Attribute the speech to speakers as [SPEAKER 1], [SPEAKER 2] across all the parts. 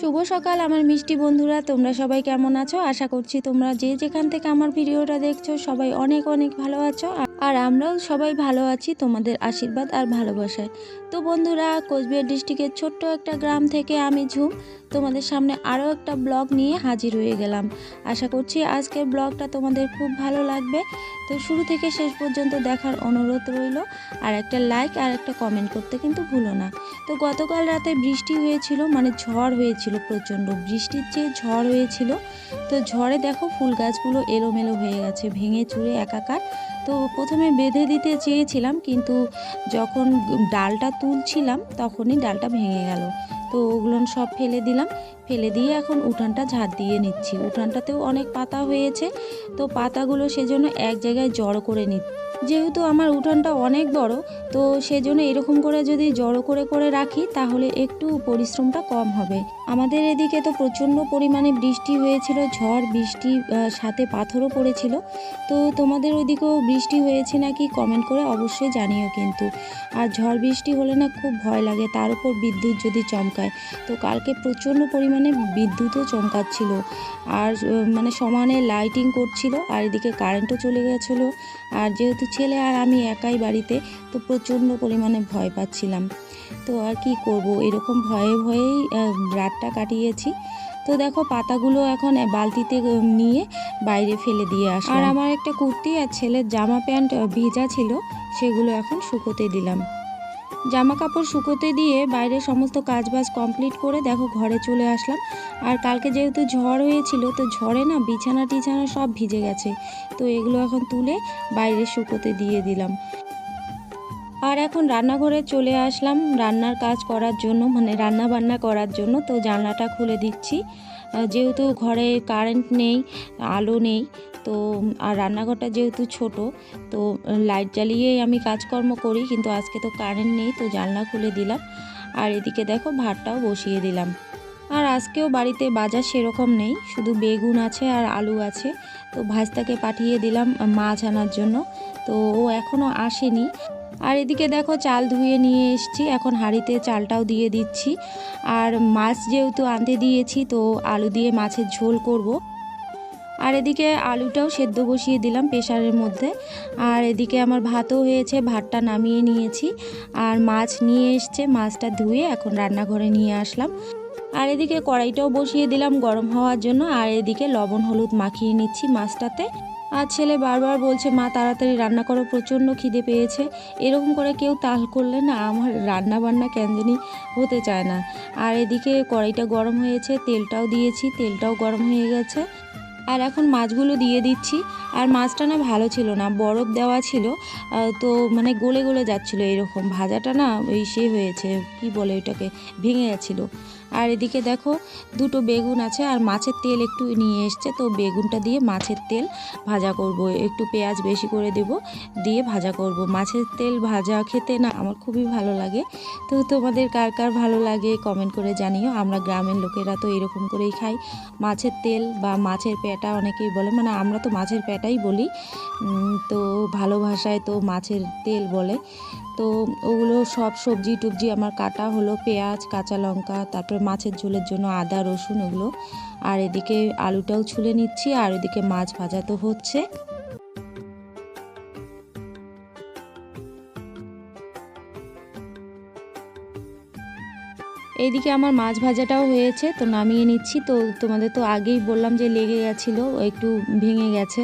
[SPEAKER 1] শুভ সকাল, আমার মিষ্টি বন্ধুরা। তোমরা সবাই কেমন আছো? আশা করছি তোমরা যে যেখান থেকে আমার ভিডিওটা দেখছ, সবাই অনেক অনেক ভালো আছো। আর আমরাও সবাই ভালো আছি তোমাদের আশীর্বাদ আর ভালোবাসায়। তো বন্ধুরা, কোচবিহার ডিস্ট্রিক্টের ছোট্ট একটা গ্রাম থেকে আমি ঝুম, তোমাদের সামনে আরও একটা ব্লগ নিয়ে হাজির হয়ে গেলাম। আশা করছি আজকের ব্লগটা তোমাদের খুব ভালো লাগবে। তো শুরু থেকে শেষ পর্যন্ত দেখার অনুরোধ রইল, আর একটা লাইক আর একটা কমেন্ট করতে কিন্তু ভুলো না। তো গতকাল রাতে বৃষ্টি হয়েছিল মানে ঝড় হয়েছিল প্রচণ্ড। বৃষ্টির চেয়ে ঝড় হয়েছিল, তো ঝড়ে দেখো ফুল গাছগুলো এলোমেলো হয়ে গেছে, ভেঙে চুরে একাকার। তো প্রথমে বেঁধে দিতে চেয়েছিলাম, কিন্তু যখন ডালটা তুলছিলাম তখনই ডালটা ভেঙে গেল। তো ওগুলো সব ফেলে দিলাম। ফেলে দিয়ে এখন উঠানটা ঝাড় দিয়ে নিচ্ছি। উঠানটাতেও অনেক পাতা হয়েছে, তো পাতাগুলো সেজন্য এক জায়গায় জড়ো করে নিচ্ছি যেহেতু আমার উঠানটা অনেক বড়, তো সেজন্য এরকম করে যদি জড়ো করে করে রাখি, তাহলে একটু পরিশ্রমটা কম হবে। আমাদের এদিকে তো প্রচণ্ড পরিমাণে বৃষ্টি হয়েছিল, ঝড়, বৃষ্টি সাথে পাথরও পড়েছিল। তো তোমাদের ওইদিকেও বৃষ্টি হয়েছে নাকি কমেন্ট করে অবশ্যই জানিও কিন্তু। আর ঝড় বৃষ্টি হলে না খুব ভয় লাগে, তার উপর বিদ্যুৎ যদি চমকায়। তো কালকে প্রচণ্ড পরিমাণে বিদ্যুৎও চমকাচ্ছিল। আর মানে সমানে লাইটিং করছিল, আর এদিকে কারেন্টও চলে গেছিল। আর যেহেতু ছেলে আর আমি একাই বাড়িতে, তো প্রচণ্ড পরিমাণে ভয় পাচ্ছিলাম। তো আর কি করব? এরকম ভয়ে ভয়েই রাতটা কাটিয়েছি। তো দেখো, পাতাগুলো এখন বালতিতে নিয়ে বাইরে ফেলে দিয়ে আসলাম। আর আমার একটা কুর্তি আর ছেলের জামা প্যান্ট ভেজা ছিল, সেগুলো এখন শুকোতে দিলাম। জামা কাপড় শুকোতে দিয়ে বাইরে সমস্ত কাজবাজ কমপ্লিট করে দেখো ঘরে চলে আসলাম। আর কালকে যেহেতু ঝড় হয়েছিল, তো ঝড়ে না বিছানা টিছানা সব ভিজে গেছে। তো এগুলো এখন তুলে বাইরে শুকোতে দিয়ে দিলাম। আর এখন রান্নাঘরে চলে আসলাম রান্নার কাজ করার জন্য মানে রান্না বান্না করার জন্য। তো জানলাটা খুলে দিচ্ছি। যেহেতু ঘরে কারেন্ট নেই, আলো নেই তো, আর রান্নাঘরটা যেহেতু ছোট, তো লাইট জ্বালিয়েই আমি কাজকর্ম করি, কিন্তু আজকে তো কারেন্ট নেই, তো জানলা খুলে দিলাম। আর এদিকে দেখো ভাতটাও বসিয়ে দিলাম। আর আজকেও বাড়িতে বাজার সেরকম নেই, শুধু বেগুন আছে আর আলু আছে। তো ভাজতাকে পাঠিয়ে দিলাম মাছ আনার জন্য, তো ও এখনও আসেনি। আর এদিকে দেখো চাল ধুয়ে নিয়ে এসেছি, এখন হাঁড়িতে চালটাও দিয়ে দিচ্ছি। আর মাছ যেহেতু আনতে দিয়েছি, তো আলু দিয়ে মাছের ঝোল করব। আর এদিকে আলুটাও সেদ্ধ বসিয়ে দিলাম প্রেশারের মধ্যে। আর এদিকে আমার ভাতও হয়েছে, ভাতটা নামিয়ে নিয়েছি। আর মাছ নিয়ে এসছে, মাছটা ধুয়ে এখন রান্নাঘরে নিয়ে আসলাম। আর এদিকে কড়াইটাও বসিয়ে দিলাম গরম হওয়ার জন্য। আর এদিকে লবণ, হলুদ মাখিয়ে নিচ্ছি মাছটাতে। আর ছেলে বারবার বলছে, মা, তাড়াতাড়ি রান্না করো, প্রচণ্ড খিদে পেয়েছে। এরকম করে কেউ তাল করলে না আমার রান্না বান্না জানি হতে চায় না। আর এদিকে কড়াইটা গরম হয়েছে, তেলটাও দিয়েছি, তেলটাও গরম হয়ে গেছে। আর এখন মাছগুলো দিয়ে দিচ্ছি। আর মাছটা না ভালো ছিল না, বরফ দেওয়া ছিল। তো মানে গলে গলে যাচ্ছিল এরকম। ভাজাটা না ওই সে হয়েছে, কি বলে ওইটাকে ভেঙে গেছিল আর এদিকে দেখো দুটো বেগুন আছে আর মাছের তেল একটু নিয়ে এসছে, তো বেগুনটা দিয়ে মাছের তেল ভাজা করব। একটু পেঁয়াজ বেশি করে দেব, দিয়ে ভাজা করব। মাছের তেল ভাজা খেতে না আমার খুবই ভালো লাগে। তো তোমাদের কার কার ভালো লাগে কমেন্ট করে জানিও। আমরা গ্রামের লোকেরা তো এরকম করেই খাই। মাছের তেল বা মাছের পেটা অনেকেই বলে মানে আমরা তো মাছের পেটাই বলি। তো ভালো ভাষায় তো মাছের তেল বলে। তো ওগুলো সব সবজি টুবজি আমার কাটা হলো পেঁয়াজ, কাঁচা লঙ্কা, তারপরে মাছের ঝোলের জন্য আদা, রসুন ওগুলো। আর এদিকে আলুটাও ছুলে নিচ্ছি, আর এদিকে মাছ ভাজা তো হচ্ছে। এইদিকে আমার মাছ ভাজাটাও হয়েছে, তো নামিয়ে নিচ্ছি। তো তোমাদের তো আগেই বললাম যে লেগে গেছিল, একটু ভেঙে গেছে।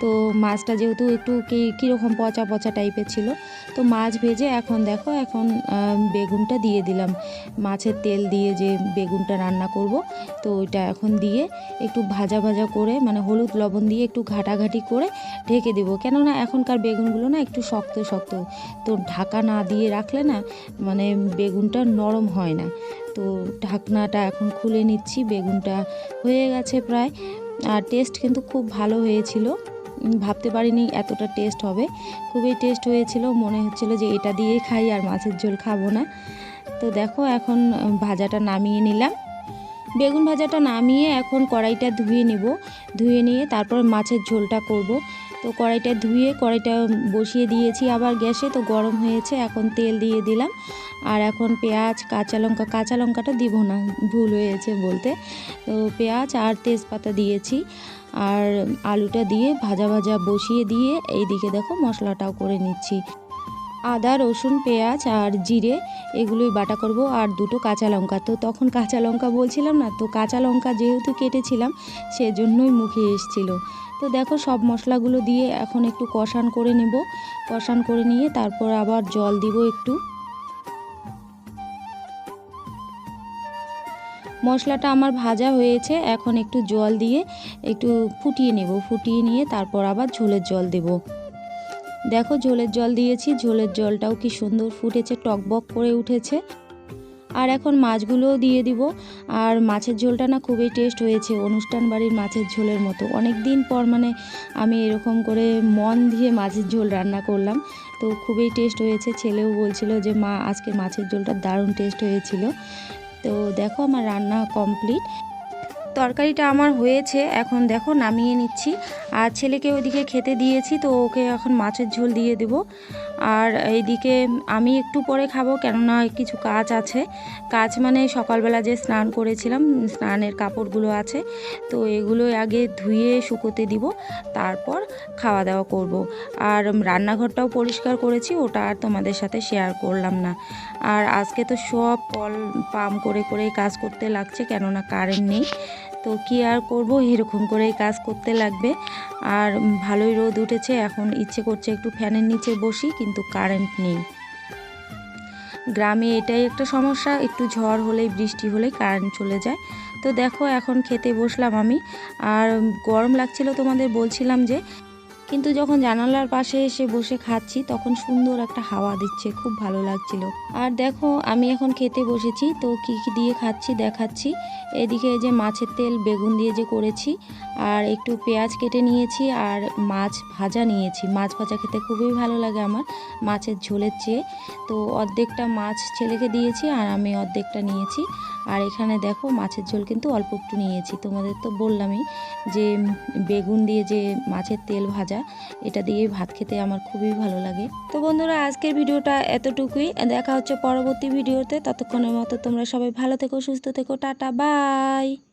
[SPEAKER 1] তো মাছটা যেহেতু একটু কি, কীরকম পচা পচা টাইপের ছিল, তো মাছ ভেজে এখন দেখো, এখন বেগুনটা দিয়ে দিলাম। মাছের তেল দিয়ে যে বেগুনটা রান্না করব, তো ওইটা এখন দিয়ে একটু ভাজা ভাজা করে মানে হলুদ লবণ দিয়ে একটু ঘাটাঘাটি করে ঢেকে দেবো। কেননা এখনকার বেগুনগুলো না একটু শক্ত শক্ত। তো ঢাকা না দিয়ে রাখলে না মানে বেগুনটা নরম হয় না। তো ঢাকনাটা এখন খুলে নিচ্ছি, বেগুনটা হয়ে গেছে প্রায়। আর টেস্ট কিন্তু খুব ভালো হয়েছিল। ভাবতে পারিনি এতটা টেস্ট হবে। খুবই টেস্ট হয়েছিল, মনে হচ্ছিল যে এটা দিয়ে খাই আর মাছের ঝোল খাব না। তো দেখো এখন ভাজাটা নামিয়ে নিলাম। বেগুন ভাজাটা নামিয়ে এখন কড়াইটা ধুয়ে নেব। ধুয়ে নিয়ে তারপর মাছের ঝোলটা করব। তো কড়াইটা ধুয়ে, কড়াইটা বসিয়ে দিয়েছি আবার গ্যাসে, তো গরম হয়েছে, এখন তেল দিয়ে দিলাম। আর এখন পেঁয়াজ, কাঁচা লঙ্কা, কাঁচা লঙ্কাটা দিব না, ভুল হয়েছে বলতে। তো পেঁয়াজ আর তেজপাতা দিয়েছি। আর আলুটা দিয়ে ভাজা ভাজা বসিয়ে দিয়ে, এইদিকে দেখো মশলাটাও করে নিচ্ছি। আদা, রসুন, পেঁয়াজ আর জিরে এগুলোই বাটা করব আর দুটো কাঁচা লঙ্কা। তো তখন কাঁচা লঙ্কা বলছিলাম না, তো কাঁচা লঙ্কা যেহেতু কেটেছিলাম সেজন্যই মুখে এসছিল। তো দেখো সব মশলাগুলো দিয়ে এখন একটু কষান করে নেব। কষান করে নিয়ে তারপর আবার জল দিব একটু। মশলাটা আমার ভাজা হয়েছে, এখন একটু জল দিয়ে একটু ফুটিয়ে নেব। ফুটিয়ে নিয়ে তারপর আবার ঝোলের জল দেব। দেখো ঝোলের জল দিয়েছি, ঝোলের জলটাও কি সুন্দর ফুটেছে, টকবক করে উঠেছে। আর এখন মাছগুলোও দিয়ে দিব। আর মাছের ঝোলটা না খুবই টেস্ট হয়েছে, অনুষ্ঠান বাড়ির মাছের ঝোলের মতো। অনেক দিন পর মানে আমি এরকম করে মন দিয়ে মাছের ঝোল রান্না করলাম, তো খুবই টেস্ট হয়েছে। ছেলেও বলছিল যে, মা, আজকে মাছের ঝোলটা দারুণ টেস্ট হয়েছিল। তো দেখো আমার রান্না কমপ্লিট তরকারিটা আমার হয়েছে, এখন দেখো নামিয়ে নিচ্ছি। আর ছেলেকে ওইদিকে খেতে দিয়েছি, তো ওকে এখন মাছের ঝোল দিয়ে দেব। আর এইদিকে আমি একটু পরে খাব, কেননা কিছু কাজ আছে। কাজ মানে সকালবেলা যে স্নান করেছিলাম, স্নানের কাপড়গুলো আছে, তো এগুলো আগে ধুয়ে শুকোতে দিব, তারপর খাওয়া দাওয়া করব। আর রান্নাঘরটাও পরিষ্কার করেছি, ওটা আর তোমাদের সাথে শেয়ার করলাম না। আর আজকে তো সব কল পাম করে করে কাজ করতে লাগছে, কেননা কারেন্ট নেই। তো কি আর করব? এরকম করেই কাজ করতে লাগবে। আর ভালোই রোদ উঠেছে, এখন ইচ্ছে করছে একটু ফ্যানের নিচে বসি, কিন্তু কারেন্ট নেই। গ্রামে এটাই একটা সমস্যা, একটু ঝড় হলেই, বৃষ্টি হলেই কারেন্ট চলে যায়। তো দেখো, এখন খেতে বসলাম আমি। আর গরম লাগছিল তোমাদের বলছিলাম যে কিন্তু যখন জানালার পাশে এসে বসে খাচ্ছি, তখন সুন্দর একটা হাওয়া দিচ্ছে, খুব ভালো লাগছিল। আর দেখো, আমি এখন খেতে বসেছি, তো কি কি দিয়ে খাচ্ছি দেখাচ্ছি। এদিকে যে মাছের তেল, বেগুন দিয়ে যে করেছি, আর একটু পেঁয়াজ কেটে নিয়েছি, আর মাছ ভাজা নিয়েছি। মাছ ভাজা খেতে খুবই ভালো লাগে আমার, মাছের ঝোলের চেয়ে। তো অর্ধেকটা মাছ ছেলেকে দিয়েছি, আর আমি অর্ধেকটা নিয়েছি। আর এখানে দেখো মাছের ঝোল কিন্তু অল্প একটু নিয়েছি। তোমাদের তো বললামই যে বেগুন দিয়ে যে মাছের তেল ভাজা, এটা দিয়ে ভাত খেতে আমার খুবই ভালো লাগে। তো বন্ধুরা, আজকের ভিডিওটা এতটুকুই। দেখা হচ্ছে পরবর্তী ভিডিওতে। ততক্ষণের মতো তোমরা সবাই ভালো থেকো, সুস্থ থেকো। Tata, bye!